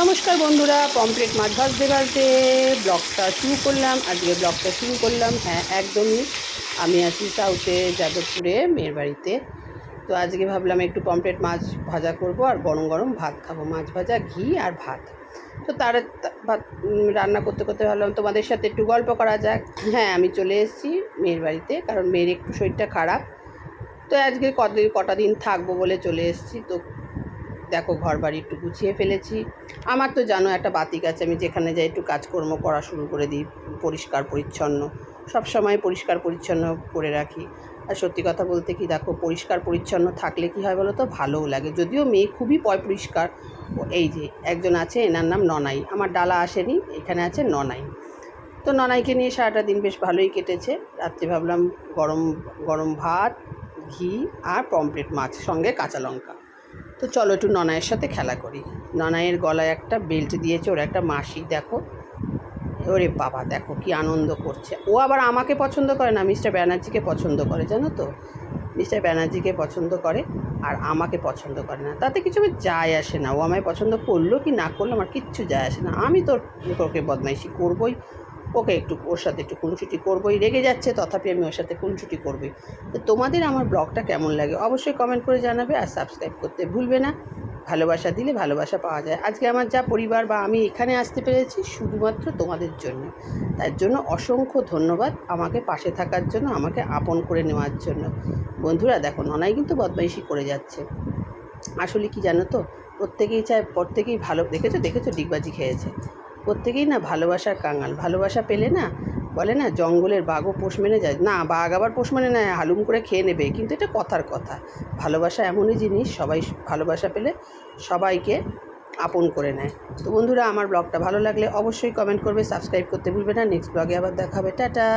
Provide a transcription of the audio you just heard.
নমস্কার বন্ধুরা পমপ্লেট মাছ ভাজতে ভাজতে ব্লগটা শুরু করলাম। আজকে ব্লগটা শুরু করলাম হ্যাঁ একদমই। আমি আছি সাউথে যাদবপুরে মেয়ের বাড়িতে তো আজকে ভাবলাম একটু পমপ্লেট মাছ ভাজা করব, আর গরম গরম ভাত খাব, মাছ ভাজা, ঘি আর ভাত। তো তার ভাত রান্না করতে করতে ভাবলাম তোমাদের সাথে একটু গল্প করা যাক। হ্যাঁ আমি চলে এসেছি মেয়ের বাড়িতে কারণ মেয়ের একটু শরীরটা খারাপ। তো আজকে কতদিন কটা দিন থাকব বলে চলে এসেছি। তো দেখো ঘর বাড়ি একটু গুছিয়ে ফেলেছি। আমার তো জানো একটা বাতিক আছে, আমি যেখানে যাই একটু কাজকর্ম করা শুরু করে দিই, পরিষ্কার, পরিচ্ছন্ন। সব সময় পরিষ্কার, পরিচ্ছন্ন করে রাখি। আর সত্যি কথা বলতে কি, দেখো, পরিষ্কার, পরিচ্ছন্ন থাকলে কি হয় বলো তো ভালোও লাগে। যদিও মেয়ে খুবই পয় পরিষ্কার। এই যে, একজন আছে, এনার নাম ননাই। আমার ডালা আসেনি, এখানে আছে ননাই। তো ননাইকে নিয়ে সারাটা দিন বেশ ভালোই কেটেছে। রাত্রে ভাবলাম গরম গরম ভাত, ঘি আর পমপ্লেট মাছ, সঙ্গে কাঁচা লঙ্কা। তো চলো একটু ননায়ের সাথে খেলা করি। ননায়ের গলায় একটা বেল্ট দিয়েছে, ওর একটা মাসি, দেখো। ওরে বাবা, দেখো কি আনন্দ করছে। ও আবার আমাকে পছন্দ করে না মিস্টার ব্যানার্জিকে পছন্দ করে, জানো তো? মিস্টার ব্যানার্জিকে পছন্দ করে আর আমাকে পছন্দ করে না। তাতে কিছু যায় আসে না। ও আমায় পছন্দ করল কি না করল, আমার কিচ্ছু যায় আসে না। আমি তো ওকে বদমাইশি করবই। ওকে একটু, ওর সাথে একটু খুনসুটি করবোই। রেগে যাচ্ছে, তথাপি আমি ওর সাথে খুনসুটি করবই। তো তোমাদের আমার ব্লগটা কেমন লাগে অবশ্যই কমেন্ট করে জানাবে আর সাবস্ক্রাইব করতে ভুলবে না। ভালোবাসা দিলে ভালোবাসা পাওয়া যায়। আজকে আমার যা পরিবার বা আমি এখানে আসতে পেরেছি শুধুমাত্র তোমাদের জন্য। তার জন্য অসংখ্য ধন্যবাদ আমাকে পাশে থাকার জন্য, আমাকে আপন করে নেওয়ার জন্য। বন্ধুরা দেখো, ননাই কিন্তু বদমাইশি করে যাচ্ছে। আসলে কি জানো তো? প্রত্যেকেই চায়, প্রত্যেকেই ভালো, দেখেছ? দেখেছ? ডিগবাজি খেয়েছে। প্রত্যেকেই না ভালোবাসার কাঙাল। ভালোবাসা পেলে না বলে না, জঙ্গলের বাঘও পোষ মেনে যায়। না, বাঘ আবার পোষ মেনে নেয়, হালুম করে খেয়ে নেবে। কিন্তু এটা কথার কথা। ভালোবাসা এমনই জিনিস, সবাই ভালোবাসা পেলে সবাইকে আপন করে নেয়। তো বন্ধুরা, আমার ব্লগটা ভালো লাগলে অবশ্যই কমেন্ট করবে সাবস্ক্রাইব করতে ভুলবে না। নেক্সট ব্লগে আবার দেখাবে। টাটা!